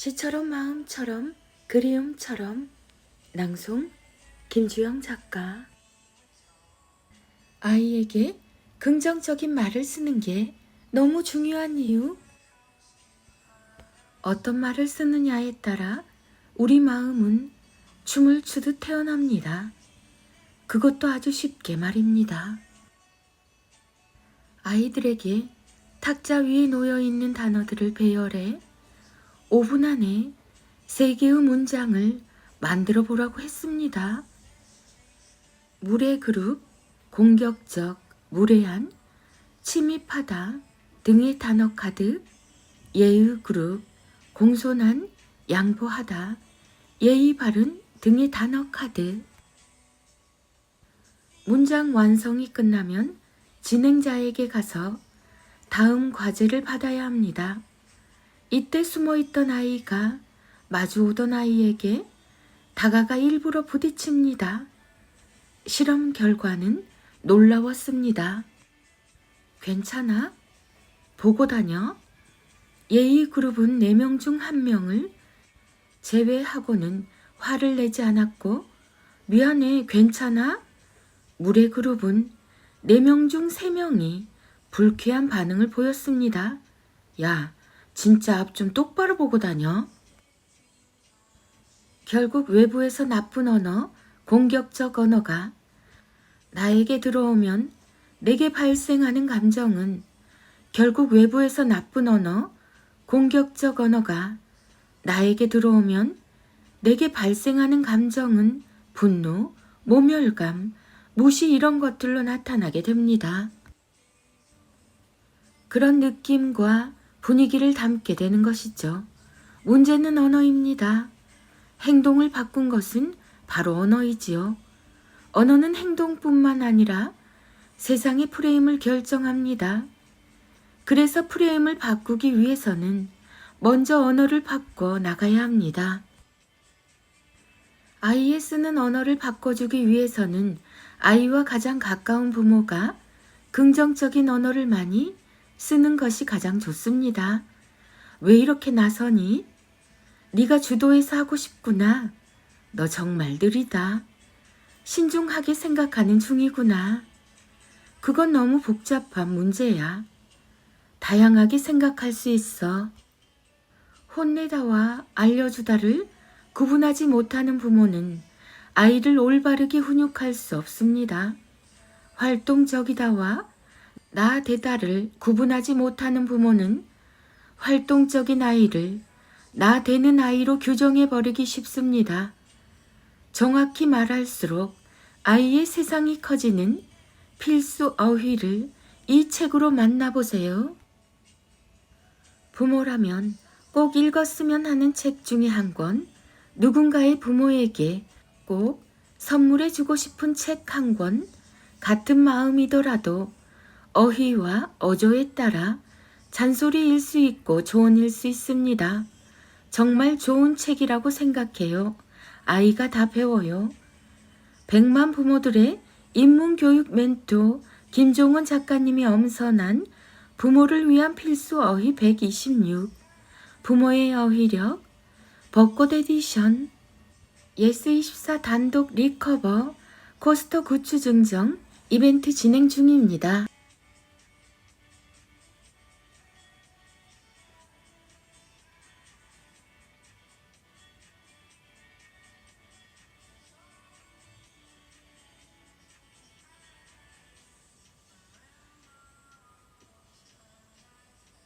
시처럼 마음처럼 그리움처럼 낭송 김주영 작가 아이에게 긍정적인 말을 쓰는 게 너무 중요한 이유 어떤 말을 쓰느냐에 따라 우리 마음은 춤을 추듯 태어납니다. 그것도 아주 쉽게 말입니다. 아이들에게 탁자 위에 놓여 있는 단어들을 배열해 5분 안에 세 개의 문장을 만들어 보라고 했습니다. 물의 그룹, 공격적, 무례한, 침입하다 등의 단어 카드, 예의 그룹, 공손한, 양보하다, 예의 바른 등의 단어 카드. 문장 완성이 끝나면 진행자에게 가서 다음 과제를 받아야 합니다. 이때 숨어 있던 아이가 마주 오던 아이에게 다가가 일부러 부딪힙니다. 실험 결과는 놀라웠습니다. 괜찮아? 보고 다녀? 예의 그룹은 4명 중 1명을 제외하고는 화를 내지 않았고 미안해 괜찮아? 물의 그룹은 4명 중 3명이 불쾌한 반응을 보였습니다. 야, 진짜 앞 좀 똑바로 보고 다녀. 결국 외부에서 나쁜 언어, 공격적 언어가 나에게 들어오면 내게 발생하는 감정은 결국 외부에서 나쁜 언어, 공격적 언어가 나에게 들어오면 내게 발생하는 감정은 분노, 모멸감, 무시 이런 것들로 나타나게 됩니다. 그런 느낌과 분위기를 담게 되는 것이죠. 문제는 언어입니다. 행동을 바꾼 것은 바로 언어이지요. 언어는 행동뿐만 아니라 세상의 프레임을 결정합니다. 그래서 프레임을 바꾸기 위해서는 먼저 언어를 바꿔 나가야 합니다. 아이의 쓰는 언어를 바꿔주기 위해서는 아이와 가장 가까운 부모가 긍정적인 언어를 많이 쓰는 것이 가장 좋습니다. 왜 이렇게 나서니? 네가 주도해서 하고 싶구나. 너 정말 느리다. 신중하게 생각하는 중이구나. 그건 너무 복잡한 문제야. 다양하게 생각할 수 있어. 혼내다와 알려주다를 구분하지 못하는 부모는 아이를 올바르게 훈육할 수 없습니다. 활동적이다와 나되다를 구분하지 못하는 부모는 활동적인 아이를 나 되는 아이로 규정해 버리기 쉽습니다. 정확히 말할수록 아이의 세상이 커지는 필수 어휘를 이 책으로 만나보세요. 부모라면 꼭 읽었으면 하는 책 중에 한 권, 누군가의 부모에게 꼭 선물해 주고 싶은 책 한 권, 같은 마음이더라도 어휘와 어조에 따라 잔소리일 수 있고 조언일 수 있습니다. 정말 좋은 책이라고 생각해요. 아이가 다 배워요. 백만 부모들의 인문교육 멘토 김종원 작가님이 엄선한 부모를 위한 필수 어휘 126 부모의 어휘력 벚꽃 에디션 예스24 단독 리커버 코스터 굿즈 증정 이벤트 진행 중입니다.